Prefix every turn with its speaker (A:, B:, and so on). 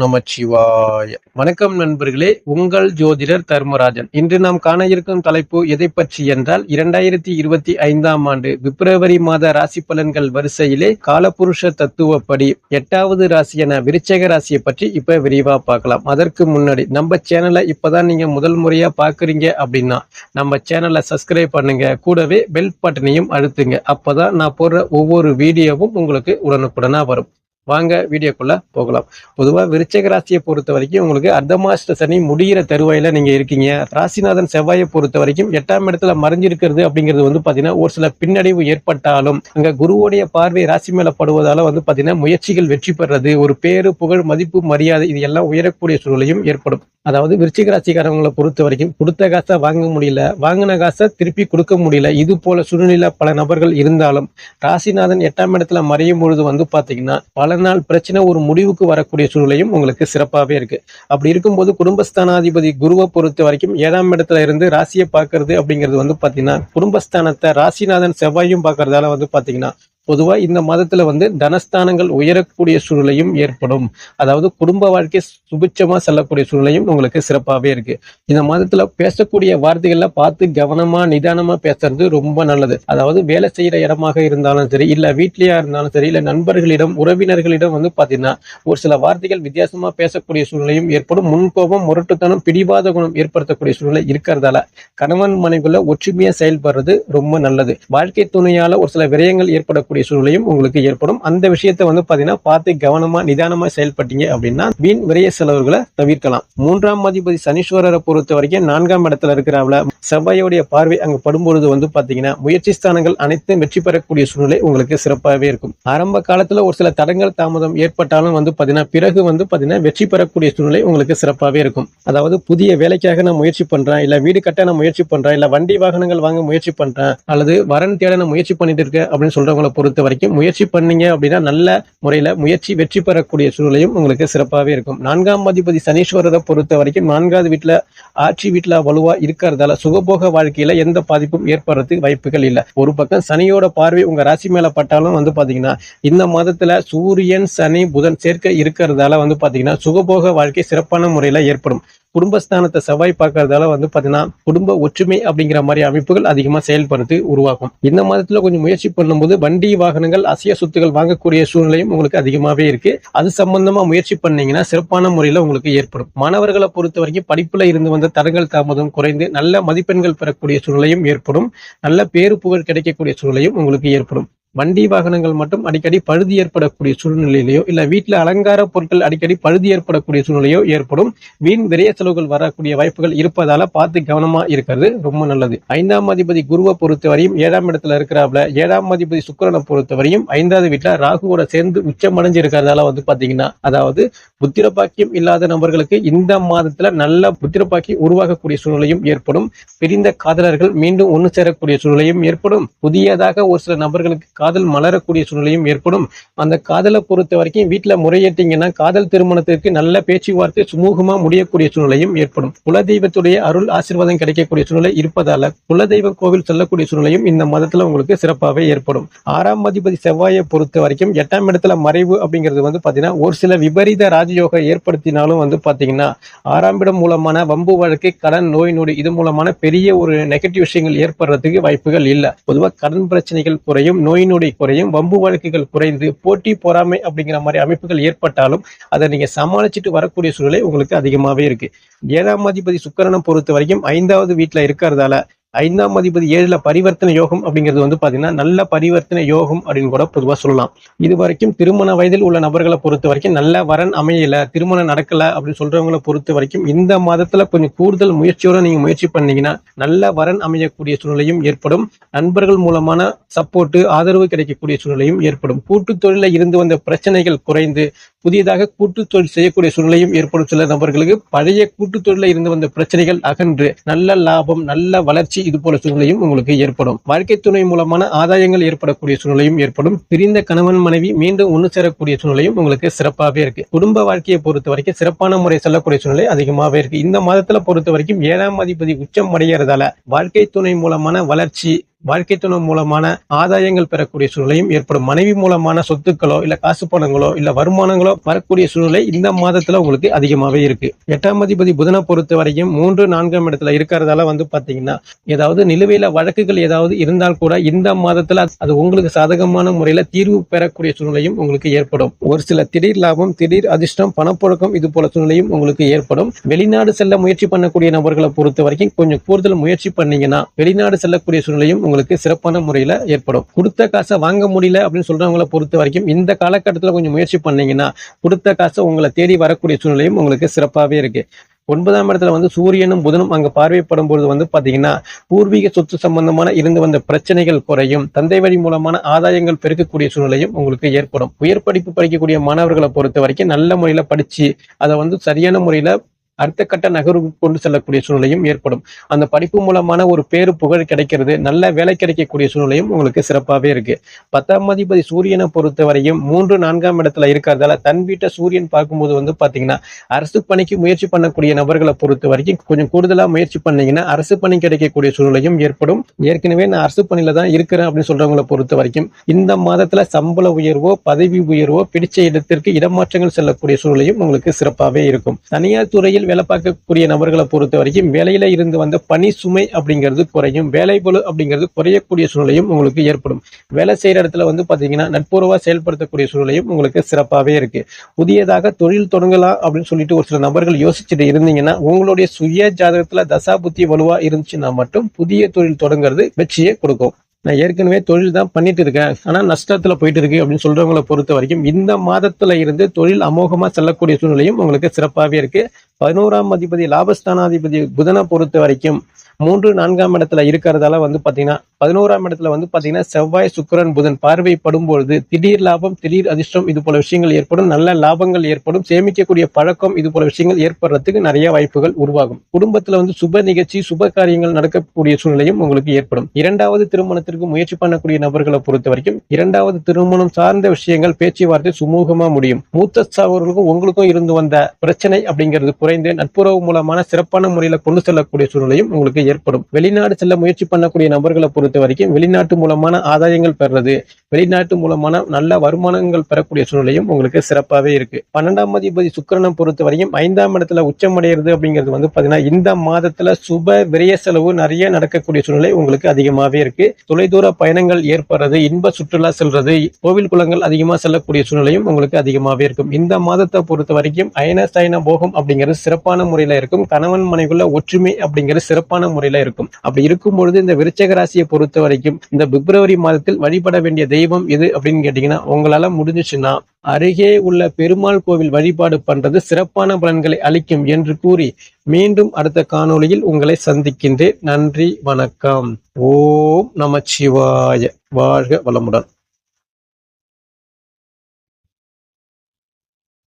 A: நமச்சிவாய. வணக்கம் நண்பர்களே உங்கள் ஜோதிடர் தர்மராஜன். இன்று நாம் காண இருக்கும் தலைப்பு எதை பற்றி என்றால் இரண்டாயிரத்தி இருபத்தி ஐந்தாம் ஆண்டு பிப்ரவரி மாத ராசி பலன்கள் வரிசையிலே காலபுருஷ தத்துவப்படி எட்டாவது ராசியான விருச்சக ராசியை பற்றி இப்ப விரிவா பார்க்கலாம். அதற்கு முன்னாடி நம்ம சேனலை இப்பதான் நீங்க முதல் முறையா பாக்குறீங்க அப்படின்னா நம்ம சேனலை சப்ஸ்கிரைப் பண்ணுங்க. கூடவே பெல் பட்டனையும் அழுத்துங்க. அப்பதான் நான் போடுற ஒவ்வொரு வீடியோவும் உங்களுக்கு உடனுக்குடனா வரும். வாங்க வீடியோக்குள்ள போகலாம். பொதுவாக விருச்சக ராசியை பொறுத்த வரைக்கும் உங்களுக்கு அர்த்தமாஷ்ட சனி முடிகிற தருவாயில நீங்கள் இருக்கீங்க. ராசிநாதன் செவ்வாயை பொறுத்த வரைக்கும் எட்டாம் இடத்துல மறைஞ்சிருக்கிறது அப்படிங்கிறது வந்து பார்த்தீங்கன்னா ஒரு சில பின்னடைவு ஏற்பட்டாலும் அங்கே குருவுடைய பார்வை ராசி மேலே படுவதால் வந்து பார்த்தீங்கன்னா முயற்சிகள் வெற்றி பெறது ஒரு பேரு புகழ் மதிப்பு மரியாதை இது எல்லாம் உயரக்கூடிய சூழலையும் ஏற்படும். அதாவது விருச்சிக ராசிக்காரங்களை பொறுத்த வரைக்கும் கொடுத்த காசை வாங்க முடியல வாங்கின காசை திருப்பி கொடுக்க முடியல இது போல சூழ்நிலை பல நபர்கள் இருந்தாலும் ராசிநாதன் எட்டாம் இடத்துல மறையும் பொழுது வந்து பார்த்தீங்கன்னா பல நாள் பிரச்சனை ஒரு முடிவுக்கு வரக்கூடிய சூழ்நிலையும் உங்களுக்கு சிறப்பாகவே இருக்கு. அப்படி இருக்கும்போது குடும்பஸ்தானாதிபதி குருவை பொறுத்த வரைக்கும் ஏழாம் இடத்துல இருந்து ராசியை பார்க்கறது அப்படிங்கிறது வந்து பாத்தீங்கன்னா குடும்பஸ்தானத்தை ராசிநாதன் செவ்வாயும் பார்க்கறதால வந்து பாத்தீங்கன்னா பொதுவா இந்த மாதத்துல வந்து தனஸ்தானங்கள் உயரக்கூடிய சூழலையும் ஏற்படும். அதாவது குடும்ப வாழ்க்கை சுபிட்சமா செல்லக்கூடிய சூழ்நிலையும் உங்களுக்கு சிறப்பாகவே இருக்கு. இந்த மாதத்துல பேசக்கூடிய வார்த்தைகள்ல பார்த்து கவனமா நிதானமா பேசுறது ரொம்ப நல்லது. அதாவது வேலை செய்யற இடமாக இருந்தாலும் சரி இல்ல வீட்லயா இருந்தாலும் சரி இல்ல நண்பர்களிடம் உறவினர்களிடம் வந்து பாத்தீங்கன்னா ஒரு சில வார்த்தைகள் வித்தியாசமா பேசக்கூடிய சூழ்நிலையும் ஏற்படும். முன்கோபம் முரட்டுத்தனம் பிடிவாத குணம் ஏற்படுத்தக்கூடிய சூழ்நிலை இருக்கிறதால கணவன் மனைவிக்குள்ள ஒற்றுமையா செயல்படுறது ரொம்ப நல்லது. வாழ்க்கை துணையால ஒரு சில விரயங்கள் ஏற்படக்கூடிய சூழ்நிலையும் உங்களுக்கு ஏற்படும். அந்த விஷயத்தை வந்து பாத்தீங்கன்னா பார்த்து கவனமா நிதானமா செயல்பட்டீங்க அப்படின்னா வீண் விரைய செலவுகளை தவிர்க்கலாம். மூன்றாம் அதிபதி சனீஸ்வரரை பொறுத்த வரைக்கும் நான்காம் இடத்துல இருக்கிறாப்ல செவ்வாயோடைய பார்வை அங்க படும்பொழுது வந்து பாத்தீங்கன்னா முயற்சி ஸ்தானங்கள் அனைத்தும் வெற்றி பெறக்கூடிய சூழ்நிலை உங்களுக்கு சிறப்பாகவே இருக்கும். ஆரம்ப காலத்துல ஒரு சில தடங்கள் தாமதம் ஏற்பட்டாலும் வந்து பாத்தீங்கன்னா பிறகு வந்து பாத்தீங்கன்னா வெற்றி பெறக்கூடிய சூழ்நிலை உங்களுக்கு சிறப்பாகவே இருக்கும். அதாவது புதிய வேலைக்காக நான் முயற்சி பண்றேன் இல்ல வீடு கட்ட நான் முயற்சி பண்றேன் இல்ல வண்டி வாகனங்கள் வாங்க முயற்சி பண்றேன் அல்லது வரன் தேட நான் முயற்சி பண்ணிட்டு இருக்கேன் அப்படின்னு சொல்றவங்களை பொறுத்த வரைக்கும் முயற்சி பண்ணீங்க அப்படின்னா நல்ல முறையில முயற்சி வெற்றி பெறக்கூடிய சூழலையும் உங்களுக்கு சிறப்பாகவே இருக்கும். நான்காம் அதிபதி சனீஸ்வரரை பொறுத்த வரைக்கும் நான்காவது வீட்டுல ஆட்சி வீட்டுல வலுவா இருக்கிறதால சுகபோக வாழ்க்கையில எந்த பாதிப்பும் ஏற்படுறதுக்கு வாய்ப்புகள் இல்லை. ஒரு பக்கம் சனியோட பார்வை உங்க ராசி மேல பட்டாலும் வந்து பாத்தீங்கன்னா இந்த மாதத்துல சூரியன் சனி புதன் சேர்க்கை இருக்கிறதால வந்து பாத்தீங்கன்னா சுகபோக வாழ்க்கை சிறப்பான முறையில ஏற்படும். குடும்பஸ்தானத்தை செவ்வாய் பார்க்கறதால வந்து பாத்தீங்கன்னா குடும்ப ஒற்றுமை அப்படிங்கிற மாதிரி அமைப்புகள் அதிகமா செயல்படுறது உருவாகும். இந்த மாதத்துல கொஞ்சம் முயற்சி பண்ணும்போது வண்டி வாகனங்கள் அசைய சொத்துக்கள் வாங்கக்கூடிய சூழ்நிலையும் உங்களுக்கு அதிகமாவே இருக்கு. அது சம்பந்தமா முயற்சி பண்ணீங்கன்னா சிறப்பான முறையில உங்களுக்கு ஏற்படும். மாணவர்களை பொறுத்த வரைக்கும் படிப்புல இருந்து வந்த தடங்கள் தாமதம் குறைந்து நல்ல மதிப்பெண்கள் பெறக்கூடிய சூழ்நிலையும் ஏற்படும். நல்ல பேரு புகழ் கிடைக்கக்கூடிய சூழ்நிலையும் உங்களுக்கு ஏற்படும். வண்டி வாகனங்கள் மட்டும் அடிக்கடி பழுது ஏற்படக்கூடிய சூழ்நிலையிலையோ இல்ல வீட்டுல அலங்கார பொருட்கள் அடிக்கடி பழுது ஏற்படக்கூடிய சூழ்நிலையோ ஏற்படும். வீண் விரைய செலவுகள் வரக்கூடிய வாய்ப்புகள் இருப்பதால பார்த்து கவனமா இருக்கிறது ரொம்ப நல்லது. ஐந்தாம் அதிபதி குருவை பொறுத்தவரையும் ஏழாம் இடத்துல இருக்கிறாப்ல ஏழாம் அதிபதி சுக்கரனை பொறுத்தவரையும் ஐந்தாவது வீட்டுல ராகுவோட சேர்ந்து உச்சமடைஞ்சு இருக்கிறதால வந்து பாத்தீங்கன்னா அதாவது புத்திரபாக்கியம் இல்லாத நபர்களுக்கு இந்த மாதத்துல நல்ல புத்திர உருவாகக்கூடிய சூழ்நிலையும் ஏற்படும். பிரிந்த காதலர்கள் மீண்டும் ஒன்று சேரக்கூடிய சூழ்நிலையும் ஏற்படும். புதியதாக ஒரு சில நபர்களுக்கு காதல் மலரக்கூடிய சூழ்நிலையும் ஏற்படும். அந்த காதலை பொறுத்த வரைக்கும் வீட்டில் முறையேற்றீங்கன்னா காதல் திருமணத்திற்கு நல்ல பேச்சுவார்த்தை சுமூகமா முடியக்கூடிய சூழ்நிலையும் ஏற்படும். குலதெய்வத்துடைய அருள் ஆசீர்வாதம் கிடைக்கக்கூடிய சூழ்நிலை இருப்பதால குலதெய்வ கோவில் செல்லக்கூடிய சூழ்நிலையும் இந்த மதத்துல உங்களுக்கு சிறப்பாகவே ஏற்படும். ஆறாம் அதிபதி செவ்வாயை பொறுத்த வரைக்கும் எட்டாம் இடத்துல மறைவு அப்படிங்கிறது வந்து பாத்தீங்கன்னா ஒரு சில விபரீத ராஜயோக ஏற்படுத்தினாலும் வந்து பாத்தீங்கன்னா ஆறாம் இடம் மூலமான வம்பு வழக்கு கடன் நோய் நொடி இது மூலமான பெரிய ஒரு நெகட்டிவ் விஷயங்கள் ஏற்படுறதுக்கு வாய்ப்புகள் இல்லை. பொதுவாக கடன் பிரச்சனைகள் குறையும் நோய் நொடி குறையும் வம்பு வழக்குகள் குறைந்து போட்டி பொறாமை அப்படிங்கிற மாதிரி அமைப்புகள் ஏற்பட்டாலும் அதை நீங்க சமாளிச்சுட்டு வரக்கூடிய சூழ்நிலை உங்களுக்கு அதிகமாவே இருக்கு. ஏழாம் அதிபதி சுக்கரனை பொறுத்த வரைக்கும் ஐந்தாவது வீட்டுல இருக்கிறதால ஐந்தாம் அதிபதி ஏழுல பரிவர்த்தனை யோகம் அப்படிங்கிறது வந்து பாத்தீங்கன்னா நல்ல பரிவர்த்தனை யோகம் அப்படின்னு கூட பொதுவா சொல்லலாம். இது வரைக்கும் திருமண வயதில் உள்ள நபர்களை பொறுத்த வரைக்கும் நல்ல வரன் அமையல திருமணம் நடக்கல அப்படின்னு சொல்றவங்களை பொறுத்த வரைக்கும் இந்த மாதத்துல கொஞ்சம் கூடுதல் முயற்சியோட நீங்க முயற்சி பண்ணீங்கன்னா நல்ல வரன் அமையக்கூடிய சூழ்நிலையும் ஏற்படும். நண்பர்கள் மூலமான சப்போர்ட் ஆதரவு கிடைக்கக்கூடிய சூழ்நிலையும் ஏற்படும். கூட்டு தொழில இருந்து வந்த பிரச்சனைகள் குறைந்து புதியதாக கூட்டு தொழில் செய்யக்கூடிய சூழ்நிலையும் ஏற்படும். சில நபர்களுக்கு பழைய கூட்டு தொழில இருந்து வந்த பிரச்சனைகள் அகன்று நல்ல லாபம் நல்ல வளர்ச்சி இது போல சூழ்நிலையும் உங்களுக்கு ஏற்படும். வாழ்க்கை துணை மூலமான ஆதாயங்கள் ஏற்படக்கூடிய சூழ்நிலையும் ஏற்படும். பிரிந்த கணவன் மனைவி மீண்டும் ஒன்று சேரக்கூடிய சூழ்நிலையும் உங்களுக்கு சிறப்பாகவே இருக்கு. குடும்ப வாழ்க்கையை பொறுத்த வரைக்கும் சிறப்பான முறை செல்லக்கூடிய சூழ்நிலை அதிகமாகவே இருக்கு. இந்த மாதத்துல பொறுத்த வரைக்கும் ஏழாம் அதிபதி உச்சம் அடைகிறதால வாழ்க்கை துணை மூலமான வளர்ச்சி வாழ்க்கை துணை மூலமான ஆதாயங்கள் பெறக்கூடிய சூழ்நிலையும் ஏற்படும். மனைவி மூலமான சொத்துக்களோ இல்ல காசு பணங்களோ இல்ல வருமானங்களோ வரக்கூடிய சூழ்நிலை இந்த மாதத்துல உங்களுக்கு அதிகமாவே இருக்கு. எட்டாம் அதிபதி புதனை பொறுத்த வரைக்கும் மூன்று நான்காம் இடத்துல இருக்கிறதால வந்து பாத்தீங்கன்னா ஏதாவது நிலுவையில வழக்குகள் ஏதாவது இருந்தால் கூட இந்த மாதத்துல அது உங்களுக்கு சாதகமான முறையில தீர்வு பெறக்கூடிய சூழ்நிலையும் உங்களுக்கு ஏற்படும். ஒரு சில திடீர் லாபம் திடீர் அதிர்ஷ்டம் பணப்புழக்கம் இது போல சூழ்நிலையும் உங்களுக்கு ஏற்படும். வெளிநாடு செல்ல முயற்சி பண்ணக்கூடிய நபர்களை பொறுத்த வரைக்கும் கொஞ்சம் கூடுதல் முயற்சி பண்ணீங்கன்னா வெளிநாடு செல்லக்கூடிய சூழ்நிலையும் உங்களுக்கு சிறப்பான முறையில் ஏற்படும். கொடுத்த காசை வாங்க முடியல அப்படின்னு சொல்றவங்களை பொறுத்த வரைக்கும் இந்த காலகட்டத்தில் கொஞ்சம் முயற்சி பண்ணீங்கன்னா கொடுத்த காசை உங்களை தேடி வரக்கூடிய சூழ்நிலையும் உங்களுக்கு சிறப்பாகவே இருக்கு. ஒன்பதாம் இடத்துல வந்து சூரியனும் புதனும் அங்கே பார்வைப்படும் பொழுது வந்து பார்த்தீங்கன்னா பூர்வீக சொத்து சம்பந்தமான இருந்து வந்த பிரச்சனைகள் குறையும். தந்தை வழி மூலமான ஆதாயங்கள் பெருக்கக்கூடிய சூழ்நிலையும் உங்களுக்கு ஏற்படும். உயர் படிப்பு படிக்கக்கூடிய மாணவர்களை பொறுத்த வரைக்கும் நல்ல முறையில் படித்து அதை வந்து சரியான முறையில் அடுத்த கட்ட நகர்வுக்கு கொண்டு செல்லக்கூடிய சூழ்நிலையும் ஏற்படும். அந்த படிப்பு மூலமான ஒரு பேரு புகழ் கிடைக்கிறது நல்ல வேலை கிடைக்கக்கூடிய சூழ்நிலையும் உங்களுக்கு சிறப்பாகவே இருக்கு. பத்தாம் அதிபதி சூரியனை பொறுத்தவரையும் மூன்று நான்காம் இடத்துல இருக்கிறதால தன் வீட்டை சூரியன் பார்க்கும்போது வந்து பாத்தீங்கன்னா அரசு பணிக்கு முயற்சி பண்ணக்கூடிய நபர்களை பொறுத்த வரைக்கும் கொஞ்சம் கூடுதலா முயற்சி பண்ணீங்கன்னா அரசு பணி கிடைக்கக்கூடிய சூழ்நிலையும் ஏற்படும். ஏற்கனவே நான் அரசு பணியில தான் இருக்கிறேன் அப்படின்னு சொல்றவங்களை பொறுத்த வரைக்கும் இந்த மாதத்துல சம்பள உயர்வோ பதவி உயர்வோ பிடிச்ச இடத்திற்கு இடமாற்றங்கள் செல்லக்கூடிய சூழ்நிலையும் உங்களுக்கு சிறப்பாகவே இருக்கும். தனியார் துறையில் வேலை பார்க்கக்கூடிய நபர்களை பொறுத்த வரைக்கும் வேலையில இருந்து வந்த பணி சுமை அப்படிங்கிறது குறையும் வேலை பொழு அப்படிங்கிறது குறையக்கூடிய சூழ்நிலையும் உங்களுக்கு ஏற்படும். வேலை செய்யற இடத்துல வந்து பாத்தீங்கன்னா நட்புறவா செயல்படுத்தக்கூடிய சூழ்நிலையும் உங்களுக்கு சிறப்பாகவே இருக்கு. புதியதாக தொழில் தொடங்கலாம் அப்படின்னு சொல்லிட்டு ஒரு சில நபர்கள் யோசிச்சுட்டு இருந்தீங்கன்னா உங்களுடைய சுய ஜாதகத்துல தசா புத்தி வலுவா இருந்துச்சுன்னா மட்டும் புதிய தொழில் தொடங்குறது வெற்றியை கொடுக்கும். நான் ஏற்கனவே தொழில் தான் பண்ணிட்டு இருக்கேன். ஆனா நஷ்டத்துல போயிட்டு இருக்கு அப்படின்னு சொல்றவங்களை பொறுத்த வரைக்கும் இந்த மாதத்துல இருந்து தொழில் அமோகமா செல்லக்கூடிய சூழ்நிலையும் உங்களுக்கு சிறப்பாகவே இருக்கு. பதினோராம் அதிபதி லாபஸ்தானாதிபதி புதனை பொறுத்த வரைக்கும் மூன்று நான்காம் இடத்துல இருக்கிறதால வந்து பாத்தீங்கன்னா பதினோராம் இடத்துல வந்து பாத்தீங்கன்னா செவ்வாய் சுக்கரன் புதன் பார்வைப்படும் பொழுது திடீர் லாபம் திடீர் அதிர்ஷ்டம் இது போல விஷயங்கள் ஏற்படும். நல்ல லாபங்கள் ஏற்படும். சேமிக்கக்கூடிய பழக்கம் இது போல விஷயங்கள் ஏற்படுறதுக்கு நிறைய வாய்ப்புகள் உருவாகும். குடும்பத்துல வந்து சுப நிகழ்ச்சி சுப காரியங்கள் நடக்கக்கூடிய சூழ்நிலையும் உங்களுக்கு ஏற்படும். இரண்டாவது திருமணத்திற்கு முயற்சி பண்ணக்கூடிய நபர்களை பொறுத்த வரைக்கும் இரண்டாவது திருமணம் சார்ந்த விஷயங்கள் பேச்சுவார்த்தை சுமூகமா முடியும். மூத்த சகோதரர்களுக்கும் உங்களுக்கும் இருந்து வந்த பிரச்சனை அப்படிங்கிறது குறைந்து நட்புறவு மூலமான சிறப்பான முறையில கொண்டு செல்லக்கூடிய சூழ்நிலையும் உங்களுக்கு ஏற்படும். வெளிநாடு செல்ல முயற்சி பண்ணக்கூடிய நபர்களை பொறுத்த வரைக்கும் வெளிநாட்டு மூலமான ஆதாயங்கள் பெறது வெளிநாட்டு மூலமான நல்ல வருமானங்கள் பெறக்கூடிய சூழ்நிலையும் உங்களுக்கு சிறப்பாகவே இருக்கு. பன்னெண்டாம் அதிபதி சுக்கரனை பொறுத்த வரைக்கும் ஐந்தாம் இடத்துல உச்சமடைகிறது அப்படிங்கிறது வந்து பாத்தீங்கன்னா இந்த மாதத்துல சுப விரய செலவு நிறைய நடக்கக்கூடிய சூழ்நிலை உங்களுக்கு அதிகமாகவே இருக்கு. தொலைதூர பயணங்கள் ஏற்படுறது இன்ப சுற்றுலா செல்றது கோவில் குளங்கள் அதிகமாக செல்லக்கூடிய சூழ்நிலையும் உங்களுக்கு அதிகமாகவே இருக்கும். இந்த மாதத்தை பொறுத்த வரைக்கும் அயன சயன போகம் அப்படிங்கிறது சிறப்பான முறையில் இருக்கும். கணவன் மனைவிக்குள்ள ஒற்றுமை அப்படிங்கிறது சிறப்பான முறையில இருக்கும். அப்படி இருக்கும் பொழுது இந்த விருச்சக ராசியை பொறுத்த வரைக்கும் இந்த பிப்ரவரி மாதத்தில் வழிபட வேண்டிய தெய்வம் எது அப்படின்னு கேட்டீங்கன்னா உங்களால முடிஞ்சுச்சுன்னா அருகே உள்ள பெருமாள் கோவில் வழிபாடு பண்றது சிறப்பான பலன்களை அளிக்கும் என்று கூறி மீண்டும் அடுத்த காணொளியில் உங்களை சந்திக்கின்றேன். நன்றி வணக்கம். ஓம் நமச்சிவாய வாழ்க வளமுடன்.